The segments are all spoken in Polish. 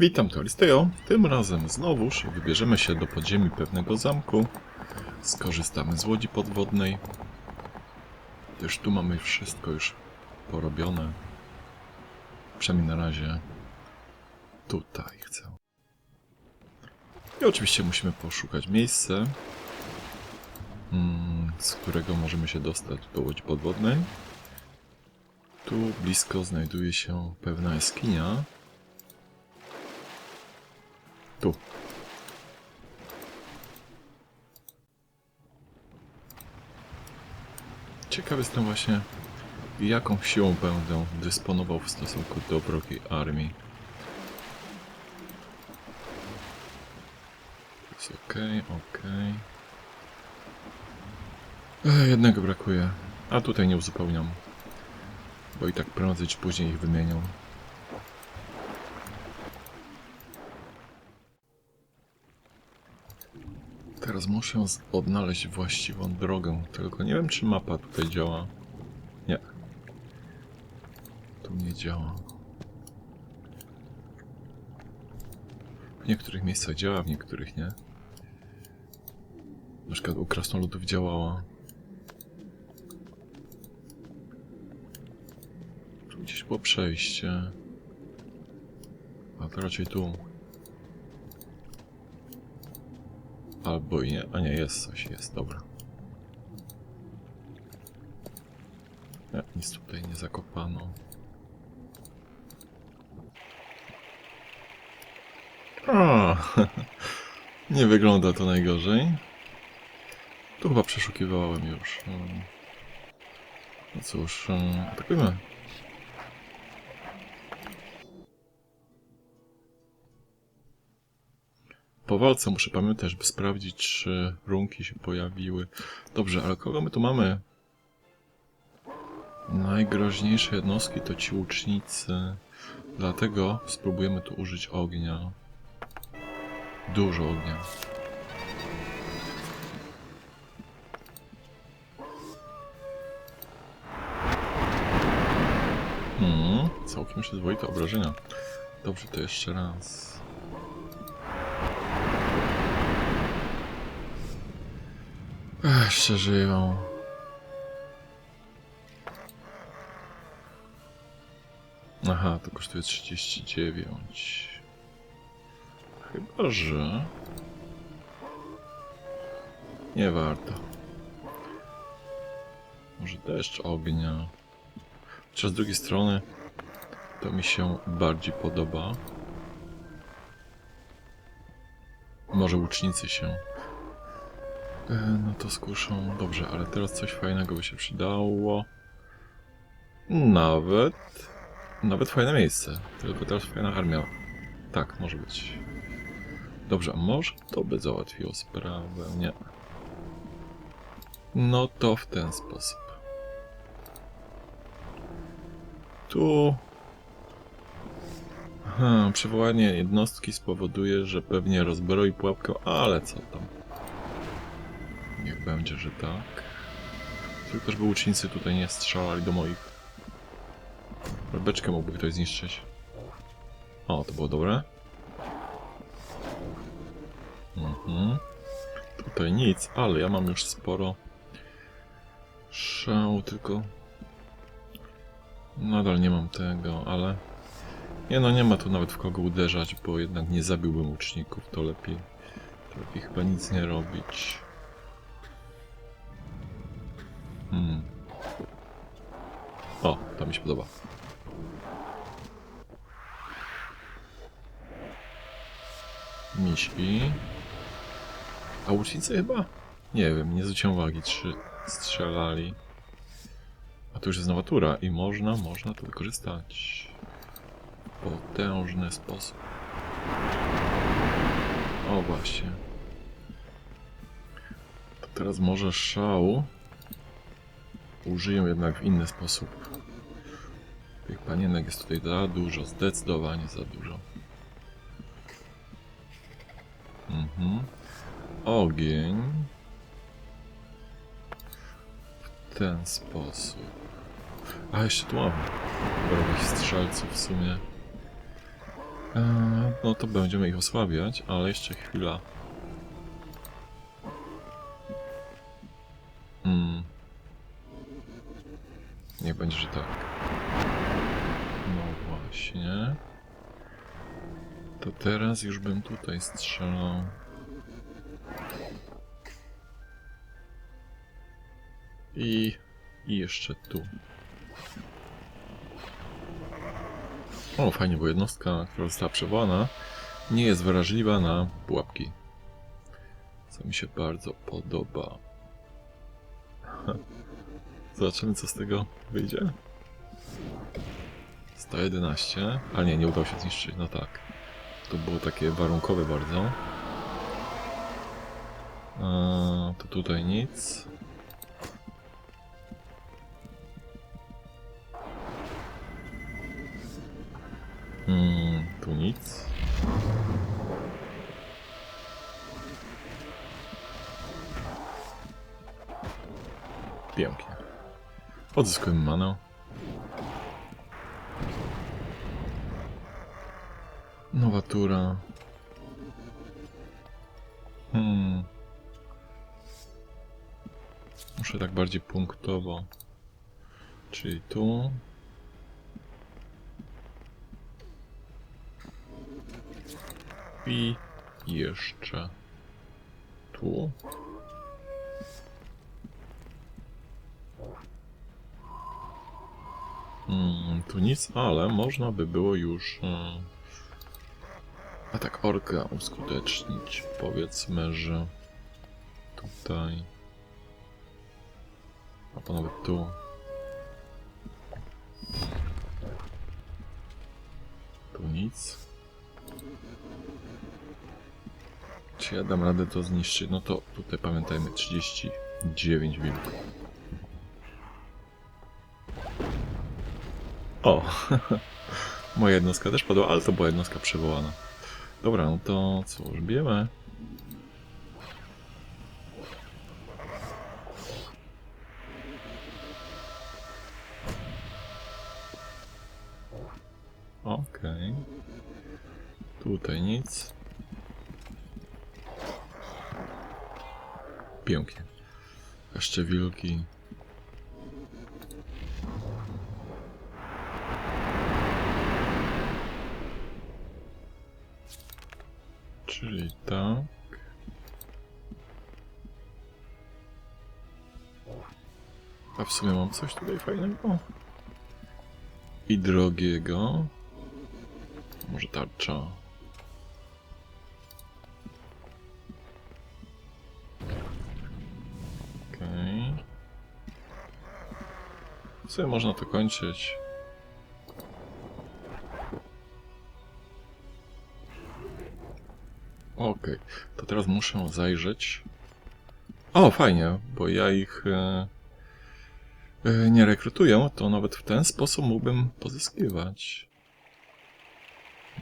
Witam, to Listeo. Tym razem znowuż wybierzemy się do podziemi pewnego zamku. Skorzystamy z łodzi podwodnej. Już tu mamy wszystko już porobione. Przynajmniej na razie tutaj chcę. I oczywiście musimy poszukać miejsca, mm, z którego możemy się dostać do łodzi podwodnej. Tu blisko znajduje się pewna jaskinia. Tu. Ciekawy jestem właśnie, jaką siłą będę dysponował w stosunku do wrogiej armii. Jest. Ech, Jednego brakuje, a tutaj nie uzupełniam, bo i tak prędzej czy później ich wymienią. Teraz muszę odnaleźć właściwą drogę, tylko nie wiem czy mapa tutaj działa. Nie. Tu nie działa. W niektórych miejscach działa, w niektórych nie. Na przykład u krasnoludów działała. Tu gdzieś było przejście. A to raczej tu. Albo i nie. A nie, jest coś, jest, dobra. Nie, nic tutaj nie zakopano. A, nie wygląda to najgorzej. Tu chyba przeszukiwałem już. mm. No cóż, mm, atakujmy. Po walce muszę pamiętać, by sprawdzić, czy runki się pojawiły. Dobrze, ale kogo my tu mamy? Najgroźniejsze jednostki to ci łucznicy. Dlatego spróbujemy tu użyć ognia. Dużo ognia. Hmm, całkiem przyzwoite obrażenia. Dobrze, to jeszcze raz. Ech, Jeszcze żyją. Aha, to kosztuje 39. Chyba, że... Nie warto. Może deszcz ognia. Chociaż z drugiej strony to mi się bardziej podoba. Może łucznicy się No to skuszą. Dobrze, ale teraz coś fajnego by się przydało. Nawet. Nawet fajne miejsce. Tylko teraz fajna armia. Tak, może być. Dobrze, może to by załatwiło sprawę? Nie. No to w ten sposób. Tu. Aha, przywołanie jednostki spowoduje, że pewnie rozbroi pułapkę, ale co tam. Będzie, że tak. Tylko żeby łucznicy tutaj nie strzelali do moich. Beczkę mógłby ktoś zniszczyć. O, to było dobre. Mhm. Tutaj nic, ale ja mam już sporo szału, tylko nadal nie mam tego, ale nie no, nie ma tu nawet w kogo uderzać, bo jednak nie zabiłbym łuczników, to lepiej, to lepiej chyba nic nie robić. Hmm. O, to mi się podoba. A łucznicy chyba? Nie wiem, nie zwróciłem uwagi, czy strzelali. A tu już jest nowatura i można, można to wykorzystać. W potężny sposób. O właśnie. To teraz może szału użyję jednak w inny sposób. Tych panienek jest tutaj za dużo, zdecydowanie za dużo. Mhm. Ogień. W ten sposób. A jeszcze tu mam wrogich strzelców w sumie. Eee, no to będziemy ich osłabiać, ale jeszcze chwila. Będzie, że tak. No właśnie. To teraz już bym tutaj strzelał. I, i jeszcze tu. O, fajnie, bo jednostka, która została przywołana, nie jest wrażliwa na pułapki. Co mi się bardzo podoba. Zobaczymy, co z tego wyjdzie. 111, ale nie, nie udało się zniszczyć, no tak. To było takie warunkowe bardzo. Eee, to tutaj nic. Hmm, tu nic. Pięknie. Odzyskujemy manę. Nowa tura. Hmm. Muszę tak bardziej punktowo. Czyli tu. I jeszcze tu. Tu nic, ale można by było już mm, atak orka uskutecznić. Powiedzmy, że tutaj. A to nawet tu. Tu nic. Czy ja dam radę to zniszczyć? No to tutaj pamiętajmy 39 wilków. O! Moja jednostka też padła, ale to była jednostka przywołana. Dobra, no to już bijemy? Okej. Tutaj nic. Pięknie. Jeszcze wilki. Czyli tak. A w sumie mam coś tutaj fajnego. I drogiego. Może tarcza. Okej. W sumie można to kończyć. Okej, to teraz muszę zajrzeć. O, fajnie, bo ja ich e, e, nie rekrutuję, to nawet w ten sposób mógłbym pozyskiwać.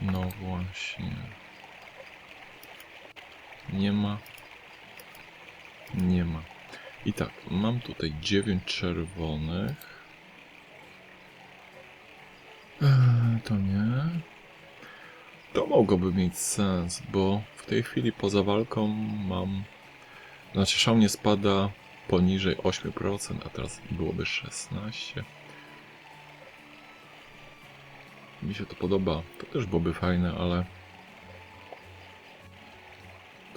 No właśnie. Nie ma. Nie ma. I tak, mam tutaj 9 czerwonych. Eee, to nie. To mogłoby mieć sens, bo w tej chwili poza walką mam... Znaczy szał nie spada poniżej 8%, a teraz byłoby 16%. Mi się to podoba. To też byłoby fajne, ale...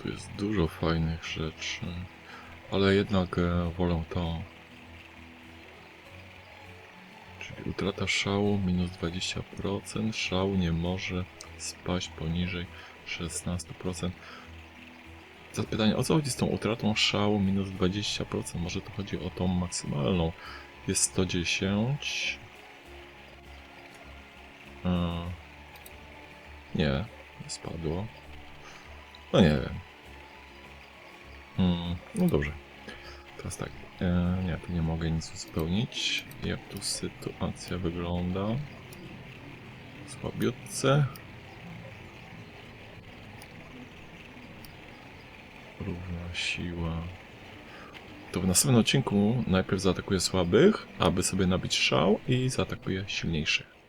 Tu jest dużo fajnych rzeczy. Ale jednak e, wolę to. Utrata szału minus 20%. Szał nie może spaść poniżej 16%. Zapytanie, o co chodzi z tą utratą szału minus 20%? Może to chodzi o tą maksymalną. Jest 110. E, nie, nie spadło. No nie wiem. Hmm, no dobrze. Teraz tak. E, nie, tu nie mogę nic uzupełnić. Jak tu sytuacja wygląda? Słabiutce. Równa siła. To w następnym odcinku najpierw zaatakuję słabych, aby sobie nabić szał i zaatakuję silniejszych.